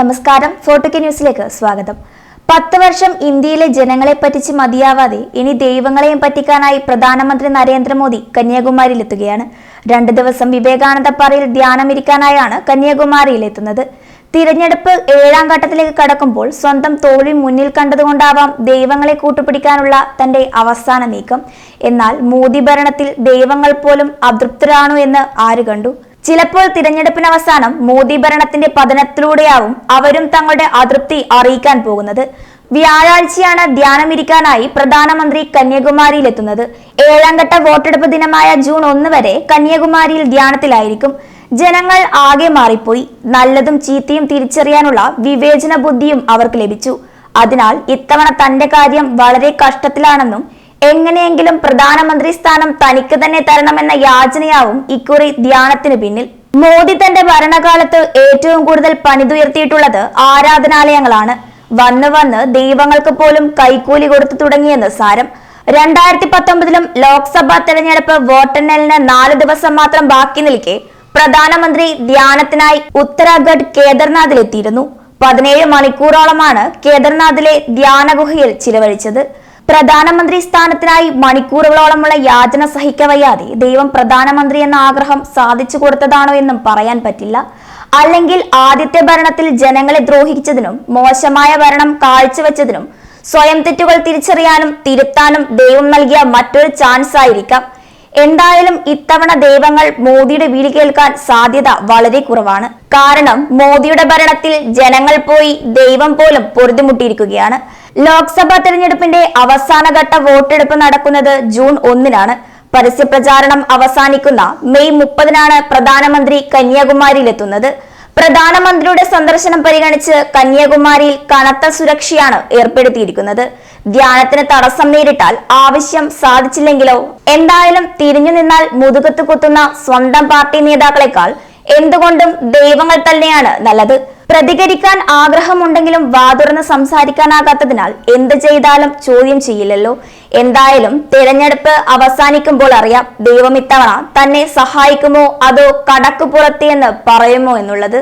നമസ്കാരം. ഫോട്ടോക്കെ ന്യൂസിലേക്ക് സ്വാഗതം. പത്ത് വർഷം ഇന്ത്യയിലെ ജനങ്ങളെ പറ്റിച്ച് മതിയാവാതെ ഇനി ദൈവങ്ങളെയും പറ്റിക്കാനായി പ്രധാനമന്ത്രി നരേന്ദ്രമോദി കന്യാകുമാരിയിലെത്തുകയാണ്. രണ്ട് ദിവസം വിവേകാനന്ദ പാറയിൽ ധ്യാനമിരിക്കാനായാണ് കന്യാകുമാരിയിലെത്തുന്നത്. തിരഞ്ഞെടുപ്പ് ഏഴാം ഘട്ടത്തിലേക്ക് കടക്കുമ്പോൾ സ്വന്തം തോൽവി മുന്നിൽ കണ്ടതുകൊണ്ടാവാം ദൈവങ്ങളെ കൂട്ടുപിടിക്കാനുള്ള തന്റെ അവസാന നീക്കം. എന്നാൽ മോദി ഭരണത്തിൽ ദൈവങ്ങൾ പോലും അതൃപ്തരാണോ എന്ന് ആര് കണ്ടു? ചിലപ്പോൾ തിരഞ്ഞെടുപ്പിന് അവസാനം മോദി ഭരണത്തിന്റെ പതനത്തിലൂടെയാവും അവരും തങ്ങളുടെ അതൃപ്തി അറിയിക്കാൻ പോകുന്നത്. വ്യാഴാഴ്ചയാണ് ധ്യാനമിരിക്കാനായി പ്രധാനമന്ത്രി കന്യാകുമാരിയിലെത്തുന്നത്. ഏഴാം ഘട്ട വോട്ടെടുപ്പ് ദിനമായ ജൂൺ ഒന്ന് വരെ കന്യാകുമാരിയിൽ ധ്യാനത്തിലായിരിക്കും. ജനങ്ങൾ ആകെ മാറിപ്പോയി. നല്ലതും ചീത്തയും തിരിച്ചറിയാനുള്ള വിവേചന ബുദ്ധിയും അവർക്ക് ലഭിച്ചു. അതിനാൽ ഇത്തവണ തന്റെ കാര്യം വളരെ കഷ്ടത്തിലാണെന്നും എങ്ങനെയെങ്കിലും പ്രധാനമന്ത്രി സ്ഥാനം തനിക്ക് തന്നെ തരണമെന്ന യാചനയാവും ഇക്കുറി ധ്യാനത്തിന് പിന്നിൽ. മോദി തന്റെ ഭരണകാലത്ത് ഏറ്റവും കൂടുതൽ പണിതുയർത്തിയിട്ടുള്ളത് ആരാധനാലയങ്ങളാണ്. വന്ന് വന്ന് ദൈവങ്ങൾക്ക് പോലും കൈക്കൂലി കൊടുത്തു തുടങ്ങിയെന്ന് സാരം. രണ്ടായിരത്തി പത്തൊമ്പതിലും ലോക്സഭാ തെരഞ്ഞെടുപ്പ് വോട്ടെണ്ണലിന് നാല് ദിവസം മാത്രം ബാക്കി നിൽക്കെ പ്രധാനമന്ത്രി ധ്യാനത്തിനായി ഉത്തരാഖണ്ഡ് കേദർനാഥിലെത്തിയിരുന്നു. പതിനേഴ് മണിക്കൂറോളമാണ് കേദർനാഥിലെ ധ്യാനഗുഹയിൽ ചിലവഴിച്ചത്. പ്രധാനമന്ത്രി സ്ഥാനത്തിനായി മണിക്കൂറുകളോളമുള്ള യാചന സഹിക്കവയ്യാതെ ദൈവം പ്രധാനമന്ത്രി എന്ന ആഗ്രഹം സാധിച്ചു കൊടുത്തതാണോ എന്നും പറയാൻ പറ്റില്ല. അല്ലെങ്കിൽ ആദ്യത്തെ ഭരണത്തിൽ ജനങ്ങളെ ദ്രോഹിച്ചതിനും മോശമായ ഭരണം കാഴ്ചവെച്ചതിനും സ്വയം തെറ്റുകൾ തിരിച്ചറിയാനും തിരുത്താനും ദൈവം നൽകിയ മറ്റൊരു ചാൻസ് ആയിരിക്കാം എന്തായാലും ഇത്തവണ ദൈവങ്ങൾ മോദിയുടെ വിളി കേൾക്കാൻ സാധ്യത വളരെ കുറവാണ്. കാരണം മോദിയുടെ ഭരണത്തിൽ ജനങ്ങൾ പോയി ദൈവം പോലും പൊറുതിമുട്ടിയിരിക്കുകയാണ്. ലോക്സഭാ തെരഞ്ഞെടുപ്പിന്റെ അവസാനഘട്ട വോട്ടെടുപ്പ് നടക്കുന്നത് ജൂൺ ഒന്നിനാണ്. പരസ്യപ്രചാരണം അവസാനിക്കുന്ന മെയ് മുപ്പതിനാണ് പ്രധാനമന്ത്രി കന്യാകുമാരിയിലെത്തുന്നത്. പ്രധാനമന്ത്രിയുടെ സന്ദർശനം പരിഗണിച്ച് കന്യാകുമാരിയിൽ കനത്ത സുരക്ഷയാണ് ഏർപ്പെടുത്തിയിരിക്കുന്നത്. ധ്യാനത്തിന് തടസ്സം നേരിട്ടാൽ ആവശ്യം സാധിച്ചില്ലെങ്കിലോ? എന്തായാലും തിരിഞ്ഞു നിന്നാൽ മുതുകത്ത് കുത്തുന്ന സ്വന്തം പാർട്ടി നേതാക്കളെക്കാൾ എന്തുകൊണ്ടും ദൈവങ്ങൾ തന്നെയാണ് നല്ലത്. പ്രതികരിക്കാൻ ആഗ്രഹമുണ്ടെങ്കിലും വാതുറന്ന് സംസാരിക്കാനാകാത്തതിനാൽ എന്ത് ചെയ്താലും ചോദ്യം ചെയ്യില്ലല്ലോ. എന്തായാലും തിരഞ്ഞെടുപ്പ് അവസാനിക്കുമ്പോൾ അറിയാം ദൈവം ഇത്തവണ തന്നെ സഹായിക്കുമോ അതോ കടക്കുപുറത്തിയെന്ന് പറയുമോ എന്നുള്ളത്.